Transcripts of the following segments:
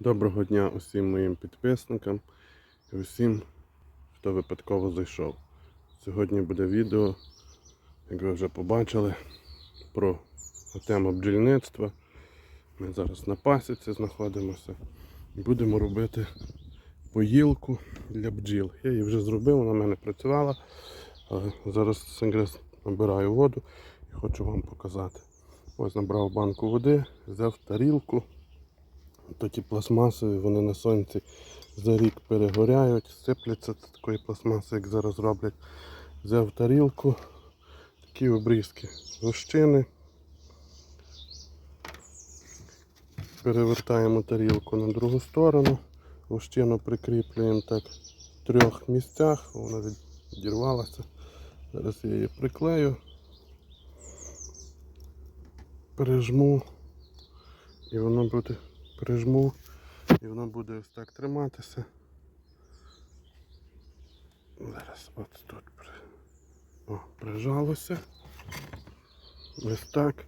Доброго дня усім моїм підписникам і усім, хто випадково зайшов. Сьогодні буде відео, як ви вже побачили, про тему бджільництва. Ми зараз на пасіці знаходимося і будемо робити поїлку для бджіл. Я її вже зробив, вона в мене працювала, але зараз якраз набираю воду і хочу вам показати. Ось набрав банку води, взяв тарілку. Такі пластмасові, вони на сонці за рік перегоряють, сипляться з такої пластмаси, як зараз роблять. Взяв тарілку, такі обрізки лущини. Перевертаємо тарілку на другу сторону. Лущину прикріплюємо так в трьох місцях, вона відірвалася. Зараз я її приклею, пережму і воно буде прижму і воно буде ось так триматися. Зараз от тут. О, прижалося. Ось так.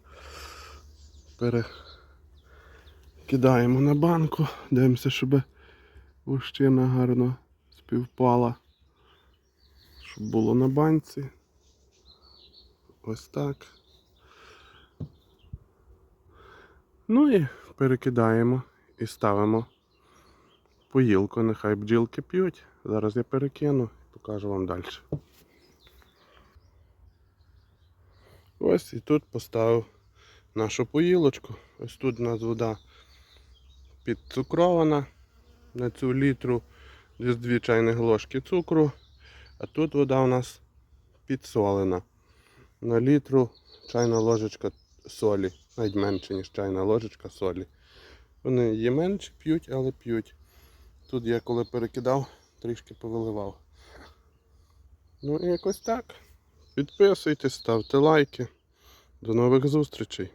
Перекидаємо на банку, дивимося, щоб вущина гарно співпала. Щоб було на банці. Ось так. Ну і перекидаємо і ставимо поїлку. Нехай бджілки п'ють. Зараз я перекину і покажу вам далі. Ось і тут поставив нашу поїлочку. Ось тут у нас вода підцукрована на цю літру десь 2 чайних ложки цукру. А тут вода у нас підсолена. На літру чайна ложечка солі, навіть менше, ніж чайна ложечка солі. Вони є менше п'ють, але п'ють. Тут я коли перекидав, трішки повиливав. Ну і якось так. Підписуйтесь, ставте лайки. До нових зустрічей.